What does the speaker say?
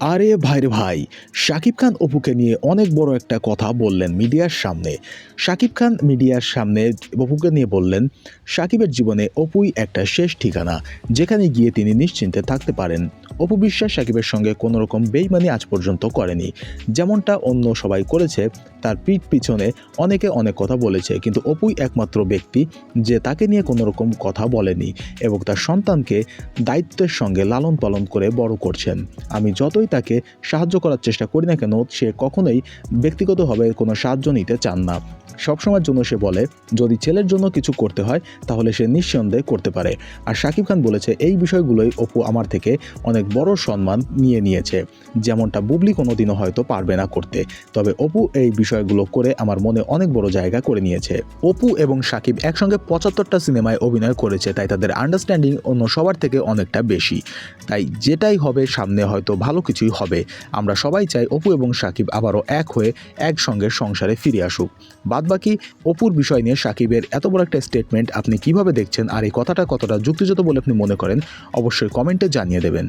আরে ভাইরে ভাই, শাকিব খান অপুকে নিয়ে অনেক বড় একটা কথা বললেন মিডিয়ার সামনে। শাকিব খান মিডিয়ার সামনে অপুকে নিয়ে বললেন, শাকিবের জীবনে অপুই একটা শেষ ঠিকানা, যেখানে গিয়ে তিনি নিশ্চিন্তে থাকতে পারেন। অপু বিশ্বাস সাকিবের সঙ্গে কোনো রকম বেইমানি আজ পর্যন্ত করেনি। যেমনটা অন্য সবাই করেছে, তার পিঠ পিছনে অনেকে অনেক কথা বলেছে, কিন্তু অপুই একমাত্র ব্যক্তি যে তাকে নিয়ে কোনো রকম কথা বলেনি এবং তার সন্তানকে দায়িত্বের সঙ্গে লালন পালন করে বড় করছেন। আমি যতই তাকে সাহায্য করার চেষ্টা করি না কেন, সে কখনোই ব্যক্তিগতভাবে কোনো সাহায্য নিতে চান না। সবসময়ের জন্য সে বলে, যদি ছেলের জন্য কিছু করতে হয়, তাহলে সে নিঃসন্দেহে করতে পারে। আর শাকিব খান বলেছে, এই বিষয়গুলোই অপু আমার থেকে অনেক বড় সম্মান নিয়ে নিয়েছে। যেমনটা বুবলি কোনোদিনও হয়তো পারবে না করতে। তবে অপু এই বিষয়গুলো করে আমার মনে অনেক বড় জায়গা করে নিয়েছে। অপু এবং সাকিব একসঙ্গে পঁচাত্তরটা সিনেমায় অভিনয় করেছে, তাই তাদের আন্ডারস্ট্যান্ডিং অন্য সবার থেকে অনেকটা বেশি। তাই যেটাই হবে, সামনে হয়তো ভালো কিছুই হবে। আমরা সবাই চাই অপু এবং সাকিব আবারও এক হয়ে একসঙ্গে সংসারে ফিরে আসুক। বাদবাকি অপুর বিষয় নিয়ে সাকিবের এত বড় একটা স্টেটমেন্ট আপনি কীভাবে দেখছেন আর এই কথাটা কতটা যুক্তিযুক্ত বলে আপনি মনে করেন, অবশ্যই কমেন্টে জানিয়ে দেবেন।